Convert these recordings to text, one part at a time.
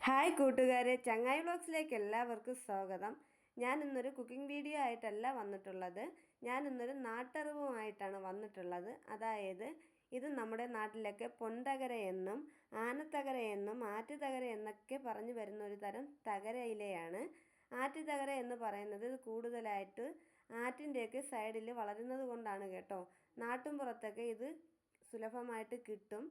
Hi കൂട്ടുകാരെ ചങ്ങായി വ്ളോഗ്സിലേക്ക് എല്ലാവർക്കും സ്വാഗതം. ഞാൻ ഇന്നൊരു കുക്കിംഗ് വീഡിയോ ആയിട്ടല്ല വന്നിട്ടുള്ളത്. ഞാൻ ഇന്നൊരു നാട്ടറിവുമായിട്ടാണ് വന്നിട്ടുള്ളത്. അതായത് ഇത് നമ്മുടെ നാട്ടിലൊക്കെ പൊൻതകര എന്നും ആനത്തകര എന്നും ആറ്റുതകര എന്നൊക്കെ പറഞ്ഞു വരുന്ന ഒരു തരം തകര ഇലയാണ്. ആറ്റുതകര എന്ന് പറയുന്നത് ഇത് കൂടുതലായിട്ട് ആറ്റിന്റെയൊക്കെ സൈഡിൽ വളരുന്നത് കൊണ്ടാണ് കേട്ടോ. നാട്ടുംപുറത്തൊക്കെ ഇത് സുലഭമായിട്ട് കിട്ടും.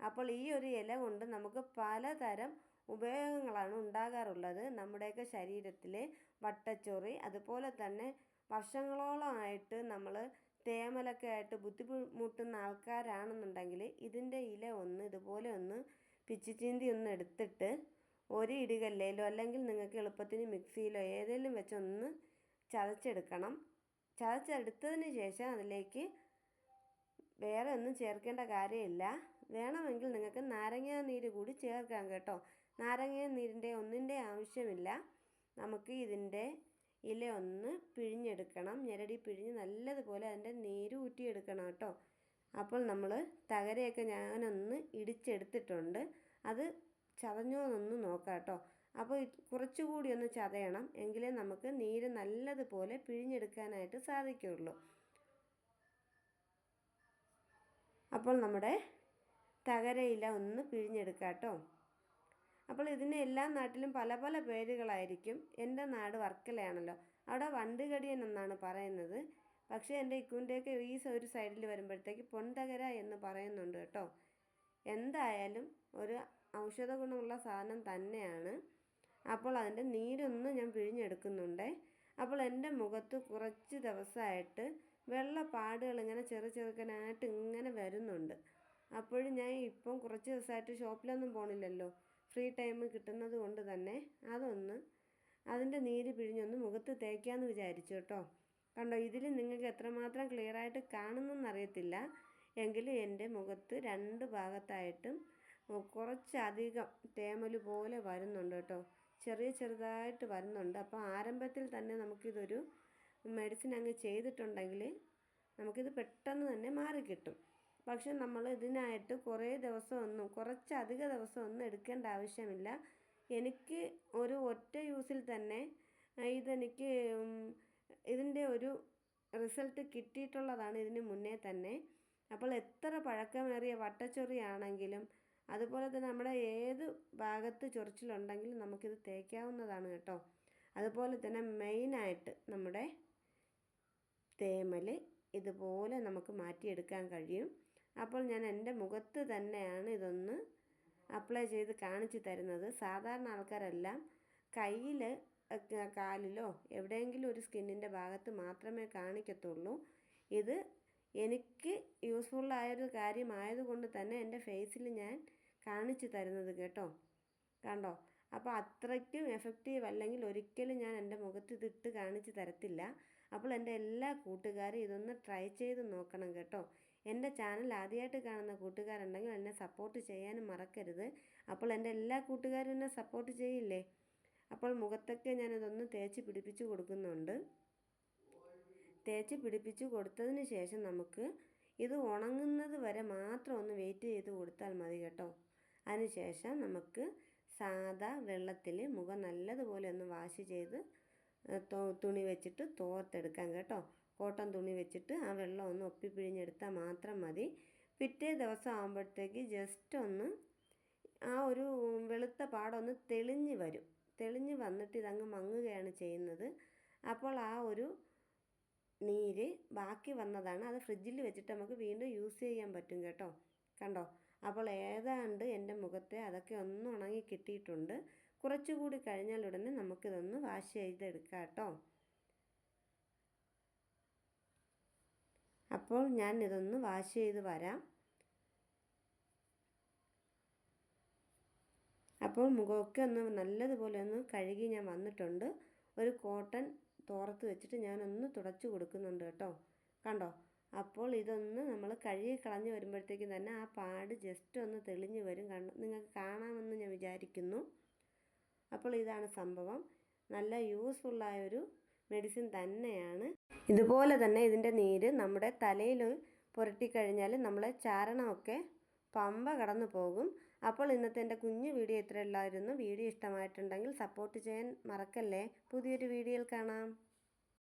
അപ്പോൾ ഈ ഒരു ഇല കൊണ്ട് നമുക്ക് പലതരം ഉപയോഗങ്ങളാണ് ഉണ്ടാകാറുള്ളത്. നമ്മുടെയൊക്കെ ശരീരത്തിലെ വട്ടച്ചൊറി അതുപോലെ തന്നെ വർഷങ്ങളോളമായിട്ട് നമ്മൾ തേമലൊക്കെ ആയിട്ട് ബുദ്ധിമുട്ടുന്ന ആൾക്കാരാണെന്നുണ്ടെങ്കിൽ ഇതിന്റെ ഇല ഒന്ന് ഇതുപോലെ ഒന്ന് പിച്ചിച്ചീന്തി ഒന്ന് എടുത്തിട്ട് ഒരു ഇടികല്ലേലോ അല്ലെങ്കിൽ നിങ്ങൾക്ക് എളുപ്പത്തിന് മിക്സിയിലോ ഏതെങ്കിലും വെച്ചൊന്ന് ചതച്ചെടുക്കണം. ചതച്ചെടുത്തതിന് ശേഷം അതിലേക്ക് വേറെ ഒന്നും ചേർക്കേണ്ട കാര്യമില്ല. വേണമെങ്കിൽ നിങ്ങൾക്ക് നാരങ്ങ നീര് കൂടി ചേർക്കാം കേട്ടോ. നാരങ്ങ നീരിന്റെ ഒന്നിന്റെ ആവശ്യമില്ല. നമുക്ക് ഇതിന്റെ ഇല ഒന്ന് പിഴിഞ്ഞെടുക്കണം. ഞെരടി പിഴിഞ്ഞ് നല്ലതുപോലെ അതിന്റെ നീര് ഊറ്റിയെടുക്കണം കേട്ടോ. അപ്പോൾ നമ്മൾ തകരയൊക്കെ ഞാനൊന്ന് ഇടിച്ചെടുത്തിട്ടുണ്ട്. അത് ചതഞ്ഞോന്നൊന്ന് നോക്കാം കേട്ടോ. അപ്പോൾ കുറച്ചുകൂടി ഒന്ന് ചതയണം എങ്കിലേ നമുക്ക് നീര് നല്ലതുപോലെ പിഴിഞ്ഞെടുക്കാനായിട്ട് സാധിക്കുകയുള്ളൂ. അപ്പോൾ നമ്മുടെ തകരയില ഒന്ന് പിഴിഞ്ഞെടുക്കാം കേട്ടോ. അപ്പോൾ ഇതിന് എല്ലാ നാട്ടിലും പല പല പേരുകളായിരിക്കും. എന്റെ നാട് വർക്കലയാണല്ലോ. അവിടെ വണ്ടുകടിയൻ എന്നാണ് പറയുന്നത്. പക്ഷേ എന്റെ ഇക്കുന്റെയൊക്കെ ഈ ഒരു സൈഡിൽ വരുമ്പോഴത്തേക്ക് പൊൻതകര എന്ന് പറയുന്നുണ്ട് കേട്ടോ. എന്തായാലും ഒരു ഔഷധ ഗുണമുള്ള സാധനം തന്നെയാണ്. അപ്പോൾ അതിന്റെ നീരൊന്ന് ഞാൻ പിഴിഞ്ഞെടുക്കുന്നുണ്ട്. അപ്പോൾ എന്റെ മുഖത്ത് കുറച്ച് ദിവസമായിട്ട് വെള്ള പാടുകൾ ഇങ്ങനെ ചെറു ചെറുക്കനായിട്ട് ഇങ്ങനെ വരുന്നുണ്ട്. അപ്പോഴും ഞാൻ ഇപ്പം കുറച്ച് ദിവസമായിട്ട് ഷോപ്പിലൊന്നും പോണില്ലല്ലോ. ഫ്രീ ടൈം കിട്ടുന്നത് കൊണ്ട് തന്നെ അതൊന്ന് അതിന്റെ നീര് പിഴിഞ്ഞൊന്ന് മുഖത്ത് തേക്കാമെന്ന് വിചാരിച്ചു കേട്ടോ. കണ്ടോ ഇതിൽ നിങ്ങൾക്ക് എത്രമാത്രം ക്ലിയറായിട്ട് കാണുന്നെന്നറിയത്തില്ല. എങ്കിലും എന്റെ മുഖത്ത് രണ്ട് ഭാഗത്തായിട്ടും കുറച്ചധികം തേമൽ പോലെ വരുന്നുണ്ട് കേട്ടോ. ചെറിയ ചെറുതായിട്ട് വരുന്നുണ്ട്. അപ്പോൾ ആരംഭത്തിൽ തന്നെ നമുക്കിതൊരു മെഡിസിൻ അങ്ങ് ചെയ്തിട്ടുണ്ടെങ്കിൽ നമുക്കിത് പെട്ടെന്ന് തന്നെ മാറിക്കിട്ടും. പക്ഷെ നമ്മൾ ഇതിനായിട്ട് കുറേ ദിവസമൊന്നും കുറച്ചധിക ദിവസമൊന്നും എടുക്കേണ്ട ആവശ്യമില്ല. എനിക്ക് ഒരു ഒറ്റ യൂസിൽ തന്നെ ഇതെനിക്ക് ഇതിന്റെ ഒരു റിസൾട്ട് കിട്ടിയിട്ടുള്ളതാണ് ഇതിന് മുന്നേ തന്നെ. അപ്പോൾ എത്ര പഴക്കമേറിയ വട്ടച്ചൊറിയാണെങ്കിലും അതുപോലെ തന്നെ നമ്മുടെ ഏത് ഭാഗത്ത് ചൊറിച്ചിലുണ്ടെങ്കിലും നമുക്കിത് തേക്കാവുന്നതാണ് കേട്ടോ. അതുപോലെ തന്നെ മെയിനായിട്ട് നമ്മുടെ തേമൽ ഇതുപോലെ നമുക്ക് മാറ്റിയെടുക്കാൻ കഴിയും. അപ്പോൾ ഞാൻ എന്റെ മുഖത്ത് തന്നെയാണ് ഇതൊന്ന് അപ്ലൈ ചെയ്ത് കാണിച്ചു തരുന്നത്. സാധാരണ ആൾക്കാരെല്ലാം കയ്യിൽ കാലിലോ എവിടെയെങ്കിലും ഒരു സ്കിന്നിന്റെ ഭാഗത്ത് മാത്രമേ കാണിക്കത്തുള്ളൂ. ഇത് എനിക്ക് യൂസ്ഫുള്ളായൊരു കാര്യമായതുകൊണ്ട് തന്നെ എന്റെ ഫേസിൽ ഞാൻ കാണിച്ചു തരുന്നത് കേട്ടോ. കണ്ടോ? അപ്പോൾ അത്രയ്ക്കും എഫക്റ്റീവ് അല്ലെങ്കിൽ ഒരിക്കലും ഞാൻ എന്റെ മുഖത്ത് ഇതിട്ട് കാണിച്ച് തരത്തില്ല. അപ്പോൾ എന്റെ എല്ലാ കൂട്ടുകാരും ഇതൊന്ന് ട്രൈ ചെയ്ത് നോക്കണം കേട്ടോ. എന്റെ ചാനൽ ആദ്യമായിട്ട് കാണുന്ന കൂട്ടുകാരുണ്ടെങ്കിൽ എന്നെ സപ്പോർട്ട് ചെയ്യാനും മറക്കരുത്. അപ്പോൾ എന്റെ എല്ലാ കൂട്ടുകാരും എന്നെ സപ്പോർട്ട് ചെയ്യില്ലേ? അപ്പോൾ മുഖത്തൊക്കെ ഞാനതൊന്ന് തേച്ച് പിടിപ്പിച്ച് കൊടുക്കുന്നുണ്ട്. തേച്ച് പിടിപ്പിച്ച് കൊടുത്തതിന് ശേഷം നമുക്ക് ഇത് ഉണങ്ങുന്നത് വരെ മാത്രം ഒന്ന് വെയിറ്റ് ചെയ്ത് കൊടുത്താൽ മതി കേട്ടോ. അതിനുശേഷം നമുക്ക് സാദാ വെള്ളത്തിൽ മുഖം നല്ലതുപോലെ ഒന്ന് വാഷ് ചെയ്ത് തുണി വെച്ചിട്ട് തോർത്തെടുക്കാം കേട്ടോ. കോട്ടൺ തുണി വെച്ചിട്ട് ആ വെള്ളം ഒന്ന് ഒപ്പി പിഴിഞ്ഞെടുത്താൽ മാത്രം മതി. പിറ്റേ ദിവസം ആകുമ്പോഴത്തേക്ക് ജസ്റ്റ് ഒന്ന് ആ ഒരു വെളുത്ത പാടൊന്ന് തെളിഞ്ഞ് വരും. തെളിഞ്ഞ് വന്നിട്ട് ഇതങ്ങ് മങ്ങുകയാണ് ചെയ്യുന്നത്. അപ്പോൾ ആ ഒരു നീര് ബാക്കി വന്നതാണ്. അത് ഫ്രിഡ്ജിൽ വെച്ചിട്ട് നമുക്ക് വീണ്ടും യൂസ് ചെയ്യാൻ പറ്റും കേട്ടോ. കണ്ടോ? അപ്പോൾ ഏതാണ്ട് എന്റെ മുഖത്തെ അതൊക്കെ ഒന്ന് ഉണങ്ങി കിട്ടിയിട്ടുണ്ട്. കുറച്ചുകൂടി കഴിഞ്ഞാൽ ഉടനെ നമുക്കിതൊന്ന് വാഷ് ചെയ്തെടുക്കാം കേട്ടോ അപ്പോൾ ഞാൻ ഇതൊന്ന് വാഷ് ചെയ്ത് വരാം. അപ്പോൾ മുഖമൊക്കെ ഒന്ന് നല്ലതുപോലെ ഒന്ന് കഴുകി ഞാൻ വന്നിട്ടുണ്ട്. ഒരു കോട്ടൺ തോർത്ത് വെച്ചിട്ട് ഞാനൊന്ന് തുടച്ചു കൊടുക്കുന്നുണ്ട് കേട്ടോ. കണ്ടോ? അപ്പോൾ ഇതൊന്ന് നമ്മൾ കഴുകി കളഞ്ഞ് വരുമ്പോഴത്തേക്കും തന്നെ ആ പാട് ജസ്റ്റ് ഒന്ന് തെളിഞ്ഞ് വരും. കണ്ട്? നിങ്ങൾക്ക് കാണാമെന്ന് ഞാൻ വിചാരിക്കുന്നു. അപ്പോൾ ഇതാണ് സംഭവം. നല്ല യൂസ്ഫുള്ളായൊരു മെഡിസിൻ തന്നെയാണ്. ഇതുപോലെ തന്നെ ഇതിന്റെ നീര് നമ്മുടെ തലയിൽ പുരട്ടിക്കഴിഞ്ഞാൽ നമ്മളെ ചാരണമൊക്കെ പമ്പ കടന്നു പോകും. അപ്പോൾ ഇന്നത്തെ എന്റെ കുഞ്ഞു വീഡിയോ ഇത്രയുള്ളായിരുന്നു വീഡിയോ ഇഷ്ടമായിട്ടുണ്ടെങ്കിൽ സപ്പോർട്ട് ചെയ്യാൻ മറക്കല്ലേ? പുതിയൊരു വീഡിയോയിൽ കാണാം.